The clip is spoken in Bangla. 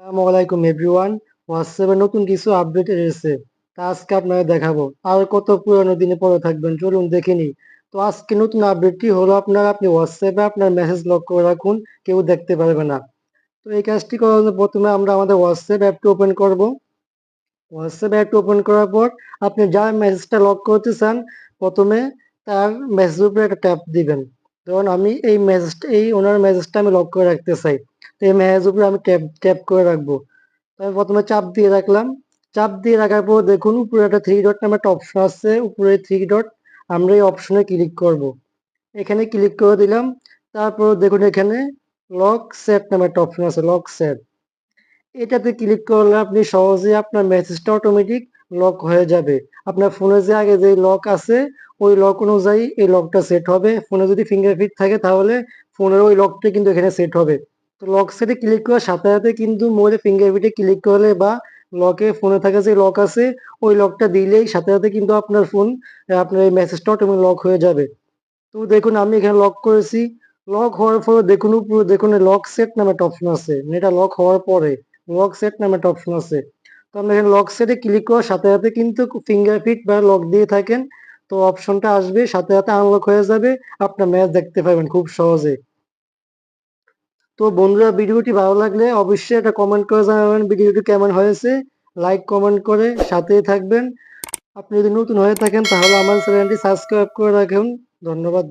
আসসালামু আলাইকুম এভরিওয়ান। হোয়াটসঅ্যাপে নতুন কিছু আপডেট এসেছে। তা আজকে আপনাদের দেখাবো। আর কত পুরনো দিনে পরে থাকবেন চলুন দেখে নিই। তো আজকে নতুন আপডেটটি হলো আপনার আপনি হোয়াটসঅ্যাপে আপনার মেসেজ লক করে রাখুন, কেউ দেখতে পারবে না। তো এই কাজটি করার জন্য প্রথমে আমরা আমাদের হোয়াটসঅ্যাপ অ্যাপটি ওপেন করব। হোয়াটসঅ্যাপ অ্যাপটি ওপেন করার পর আপনি যার মেসেজটা লক করতে চান, প্রথমে তার মেসেজের উপরে একটা ট্যাপ দিবেন। ধরুন আমি এই মেসেজটা এই ওনার মেসেজটা আমি লক করে রাখতে চাই। এই মেসেজের উপরে আমি ট্যাপ ট্যাপ করে রাখব। আমি প্রথমে চাপ দিয়ে রাখলাম। চাপ দিয়ে রাখার পর দেখুন, উপরে একটা থ্রি ডট নামে একটা অপশন আছে। উপরে থ্রি ডট আমরা এই অপশনে ক্লিক করব। এখানে ক্লিক করে দিলাম। তারপর দেখুন এখানে লক সেট নামে একটা অপশন আছে লক সেট এটাতে ক্লিক করলে আপনি সহজে আপনার মেসেজটা অটোমেটিক লক হয়ে যাবে। আপনার ফোনে যে আগে যে লক আছে, ওই লক অনুযায়ী এই লকটা সেট হবে। ফোনে যদি ফিঙ্গারপ্রিন্ট থাকে তাহলে ফোনের ওই লকটা কিন্তু এখানে সেট হবে। তো লক সেটে ক্লিক করার সাথে সাথে কিন্তু মোবাইলে ফিঙ্গারপ্রিন্টে ক্লিক করলে বা লকে ফোনে থাকা যে লক আছে, ওই লকটা দিলেই সাথে সাথে কিন্তু আপনার ফোন আপনার এই মেসেজটা অটোমেটিক লক হয়ে যাবে। তো দেখুন, আমি এখানে লক করেছি। লক হওয়ার পরে দেখুন, উপরে দেখুন লক সেট নামে একটা অপশন আছে। এটা লক হওয়ার পরে লক সেট নামে একটা অপশন আছে। তো আমরা এখানে লক সেটে ক্লিক করার সাথে সাথে কিন্তু ফিঙ্গারপ্রিন্ট বা লক দিয়ে থাকেন। তো অপশনটা আসবে, সাথে সাথে আনলক হয়ে যাবে। আপনার ম্যাচ দেখতে পাবেন খুব সহজে। তো বন্ধুরা, ভিডিওটি ভালো লাগলে অবশ্যই একটা কমেন্ট করে জানাবেন ভিডিওটি কেমন হয়েছে। লাইক কমেন্ট করে সাথে থাকবেন। আপনি যদি নতুন হয়ে থাকেন তাহলে আমার চ্যানেলটি সাবস্ক্রাইব করে রাখুন। ধন্যবাদ।